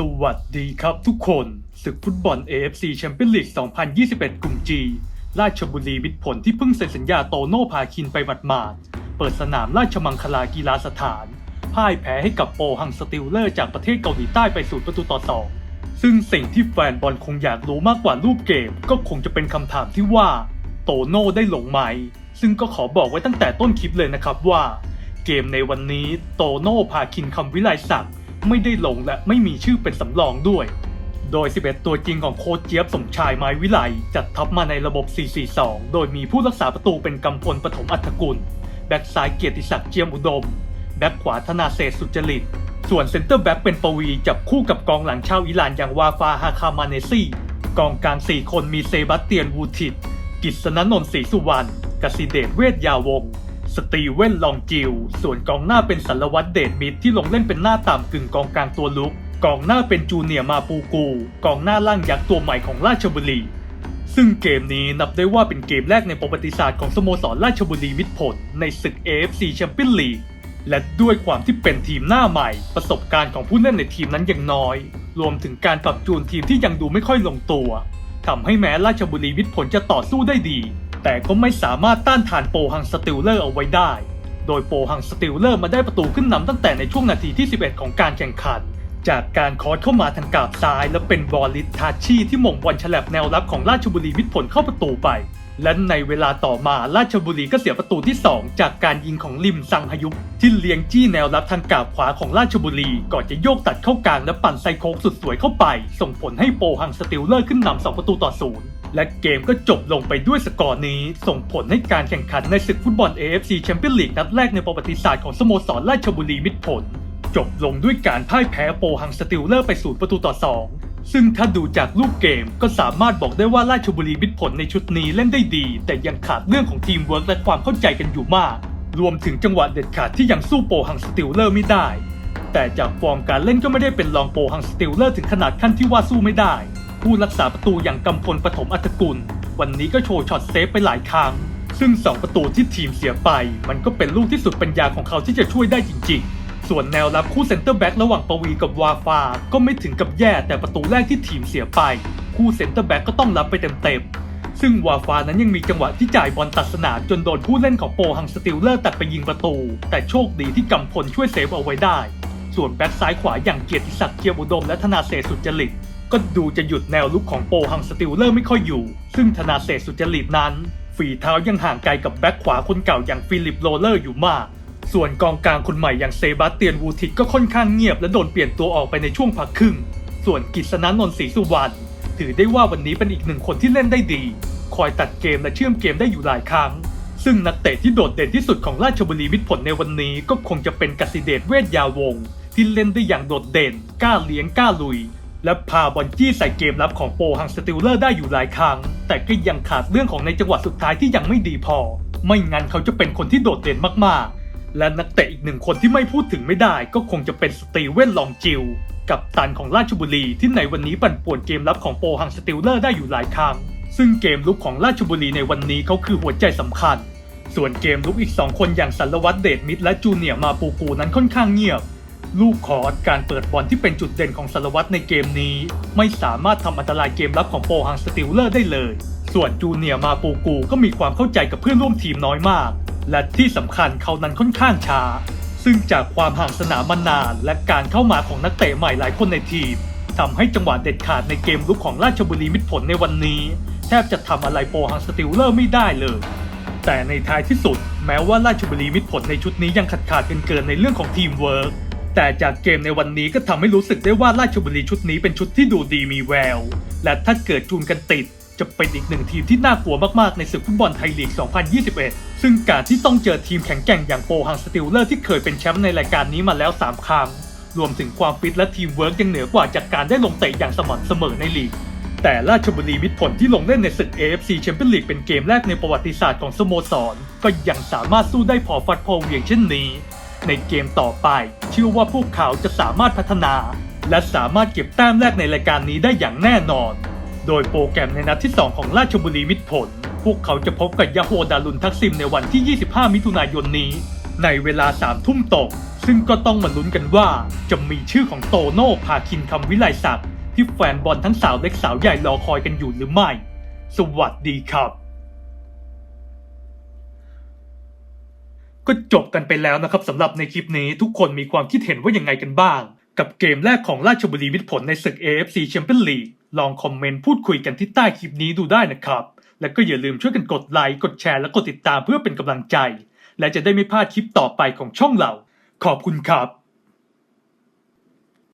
สวัสดีครับทุกคนศึกฟุตบอล AFC แชมเปี้ยนลีก 2021 กลุ่ม G ราชบุรีมิตรผลที่เพิ่งเซ็นสัญญาโตโน่พาคินไปหมาดๆเปิดสนามราชมังคลากีฬาสถาน พ่ายแพ้ให้กับโปฮังสติลเลอร์จากประเทศเกาหลีใต้ไปศูนย์ประตูต่อสองซึ่งสิ่งที่แฟนบอลคงอยากรู้มากกว่ารูปเกม ก็คงจะเป็นคำถามที่ว่า โตโน่ได้ลงไหม ซึ่งก็ขอบอกไว้ตั้งแต่ต้นคลิปเลยนะครับว่า เกมในวันนี้โตโน่พาคินคำวิไลศักดิ์ ไม่ได้ลงและไม่มีชื่อเป็นสำรองด้วย โดย 11 ตัวจริงของโค้ชเจี๊ยบสมชายไม้วิไลจัดทัพมาในระบบ 4-4-2 โดยมีผู้รักษาประตูเป็นกำพลปฐมอัฐกุล แบ็กซ้ายเกียรติศักดิ์เจียมอุดม แบ็กขวาธนาเศรษฐ์สุจริต ส่วนเซนเตอร์แบ็กเป็นปวีจับคู่กับกองหลังชาวอิหร่านอย่างวาฟาฮาคามาเนซี่กองกลาง 4 คนมีเซบาสเตียนวูทิตกิษณนนท์ศรีสุวรรณกสิเดชเวทยาวงศ์ สตีเวนลองจิว ส่วนกองหน้าเป็นสัลวัตรเดชมิตรที่ลงเล่นเป็นหน้าต่ำกึ่งกองกลางตัวลุก กองหน้าเป็นจูเนียมาปูกู กองหน้าล่างยักษ์ตัวใหม่ของราชบุรี ซึ่งเกมนี้นับได้ว่าเป็นเกมแรกในประวัติศาสตร์ของสโมสรราชบุรีมิตรผล ในศึก AFC แชมเปี้ยนลีกและด้วยความที่เป็นทีมหน้าใหม่ ประสบการณ์ของผู้เล่นในทีมนั้นยังน้อย รวมถึงการปรับจูนทีมที่ยังดูไม่ค่อยลงตัวทำให้แม้ราชบุรีมิตรผลจะต่อสู้ได้ดี แต่ก็ไม่สามารถต้านทานโปฮังสติลเลอร์เอาไว้ได้ โดยโปฮังสติลเลอร์มาได้ประตูขึ้นนำตั้งแต่ในช่วงนาทีที่ 11 ของการแข่งขัน จากการคอร์สเข้ามาทางกาบซ้าย และเป็นบอลลิสทาชีที่หม่งบอลฉลับแนวรับของราชบุรีมิตรผลเข้าประตูไป และในเวลาต่อมาราชบุรีก็เสียประตูที่ 2 จากการยิงของลิมซังฮยุกที่เลี้ยงจี้แนวรับทางกาบขวาของราชบุรีก่อนจะโยกตัดเข้ากลางและปั่นไซโค้งสุดสวยเข้าไป ส่งผลให้โปฮังสติลเลอร์ขึ้นนำสองประตูต่อศูนย์ และเกมก็จบลงไปด้วยสกอร์นี้ ส่งผลให้การแข่งขันในศึกฟุตบอล AFC แชมเปี้ยนลีกนัดแรกในประวัติศาสตร์ของสโมสรราชบุรีมิตรผล จบลงด้วยการพ่ายแพ้โปฮังสติลเลอร์ไปศูนย์ประตูต่อสองซึ่งถ้าดูจากรูปเกมก็สามารถบอกได้ว่าราชบุรีมิตรผลในชุดนี้เล่นได้ดี แต่ยังขาดเรื่องของทีมเวิร์กและความเข้าใจกันอยู่มาก รวมถึงจังหวะเด็ดขาดที่ยังสู้โปฮังสติลเลอร์ไม่ได้ แต่จากฟอร์มการเล่นก็ไม่ได้เป็นรองโปฮังสติลเลอร์ถึงขนาดขั้นที่ว่าสู้ไม่ได้ ผู้รักษาประตูอย่างกำพลปฐมอัฐกุล วันนี้ก็โชว์ช็อตเซฟไปหลายครั้ง ซึ่ง 2 ประตูที่ทีมเสียไป มันก็เป็นลูกที่สุดปัญญาของเขาที่จะช่วยได้จริง ๆ ส่วนแนวรับคู่เซนเตอร์แบ็กระหว่างปวีกับวาฟา ก็ไม่ถึงกับแย่แต่ประตูแรกที่ทีมเสียไป คู่เซนเตอร์แบ็กก็ต้องรับไปเต็มๆ ซึ่งวาฟานั้นยังมีจังหวะที่จ่ายบอลตัดสนามจนโดนผู้เล่นของโปฮังสติลเลอร์ตัดไปยิงประตู แต่โชคดีที่กำพลช่วยเซฟเอาไว้ได้ ส่วนแบ็กซ้ายขวาอย่างเกียรติศักดิ์เจียมอุดมและธนาเศสุจริต ก็ดูจะหยุดแนวลุกของโปฮังสติลเลอร์ไม่ค่อยอยู่ ซึ่งธนาเศษสุจริตนั้น ฝีเท้ายังห่างไกลกับแบ็คขวาคนเก่าอย่างฟิลิปโรเลอร์อยู่มาก ส่วนกองกลางคนใหม่อย่างเซบาสเตียนวูทิตก็ค่อนข้างเงียบและโดนเปลี่ยนตัวออกไปในช่วงพักครึ่ง ส่วนกิษณนนท์ศรีสุวรรณถือได้ว่าวันนี้เป็นอีกหนึ่งคนที่เล่นได้ดี คอยตัดเกมและเชื่อมเกมได้อยู่หลายครั้ง ซึ่งนักเตะที่โดดเด่นที่สุดของราชบุรีมิตรผลในวันนี้ก็คงจะเป็นกสิเดชเวทยาวง ที่เล่นได้อย่างโดดเด่น กล้าเลี้ยงกล้าลุย และพาบอลจี้ใส่เกมรับของโปฮังสติลเลอร์ได้อยู่หลายครั้ง แต่ก็ยังขาดเรื่องของในจังหวะสุดท้ายที่ยังไม่ดีพอ ไม่งั้นเขาจะเป็นคนที่โดดเด่นมากๆ และนักเตะอีกหนึ่งคนที่ไม่พูดถึงไม่ได้ ก็คงจะเป็นสตีเวนลองจิวกับตันของราชบุรีที่ในวันนี้ปั่นป่วนเกมรับของโปฮังสติลเลอร์ได้อยู่หลายครั้ง ซึ่งเกมลุกของราชบุรีในวันนี้เขาคือหัวใจสำคัญ ส่วนเกมลุกอีก 2 คนอย่างสันลวัตเดชมิตรและจูเนียร์มาปูปูนั้นค่อนข้างเงียบ ลูกคอร์สการเปิดบอลที่เป็นจุดเด่นของสารวัตรในเกมนี้ ไม่สามารถทำอันตรายเกมรับของโปฮังสติลเลอร์ได้เลย ส่วนจูเนียมาปูกูก็มีความเข้าใจกับเพื่อนร่วมทีมน้อยมาก และที่สำคัญเขานั้นค่อนข้างช้า ซึ่งจากความห่างสนามมานาน และการเข้ามาของนักเตะใหม่หลายคนในทีมทำให้จังหวะเด็ดขาดในเกมลุกของราชบุรีมิตรผลในวันนี้ แทบจะทำอะไรโปฮังสติลเลอร์ไม่ได้เลยแต่ในท้ายที่สุด แม้ว่าราชบุรีมิตรผลในชุดนี้ยังขาดขาดเกินๆในเรื่องของทีมเวิร์ก แต่จากเกมในวันนี้ก็ทำให้รู้สึกได้ว่าราชบุรีชุดนี้เป็นชุดที่ดูดีมีแวว และถ้าเกิดจูนกันติด จะเป็นอีกหนึ่งทีมที่น่ากลัวมากๆในศึกฟุตบอลไทยลีก 2021 ซึ่งการที่ต้องเจอทีมแข็งแกร่งอย่างโปฮังสติลเลอร์ที่เคยเป็นแชมป์ในรายการนี้มาแล้ว 3 ครั้ง รวมถึงความฟิตและทีมเวิร์กยังเหนือกว่าจากการได้ลงเตะอย่างสม่ำเสมอในลีกแต่ราชบุรีมิตรผลที่ลงเล่นในศึก AFC แชมเปี้ยนลีกเป็นเกมแรกในประวัติศาสตร์ของสโมสร ก็ยังสามารถสู้ได้พอฟัดพอเหวียงเช่นนี้ ในเกมต่อไป เชื่อว่าพวกเขาจะสามารถพัฒนา และสามารถเก็บแต้มแรกในรายการนี้ได้อย่างแน่นอน โดยโปรแกรมในนัดที่ 2 ของราชบุรีมิตรผล พวกเขาจะพบกับยาโฮดารุนทักซิมในวันที่ 25 มิถุนายนนี้ ในเวลาสามทุ่มตรงซึ่งก็ต้องมาลุ้นกันว่า จะมีชื่อของโตโน่พาคินคำวิไลศักดิ์ที่แฟนบอลทั้งสาวเล็กสาวใหญ่รอคอยกันอยู่หรือไม่ สวัสดีครับ ก็จบกันไปแล้วนะครับสำหรับในคลิปนี้ทุกคนมีความคิดเห็นว่ายังไงกันบ้าง กับเกมแรกของราชบุรีมิตรผลในศึก AFC Champions League ลองคอมเมนต์พูดคุยกันที่ใต้คลิปนี้ดูได้นะครับ และก็อย่าลืมช่วยกันกดไลค์กดแชร์และกดติดตามเพื่อเป็นกำลังใจ และจะได้ไม่พลาดคลิปต่อไปของช่องเรา ขอบคุณครับ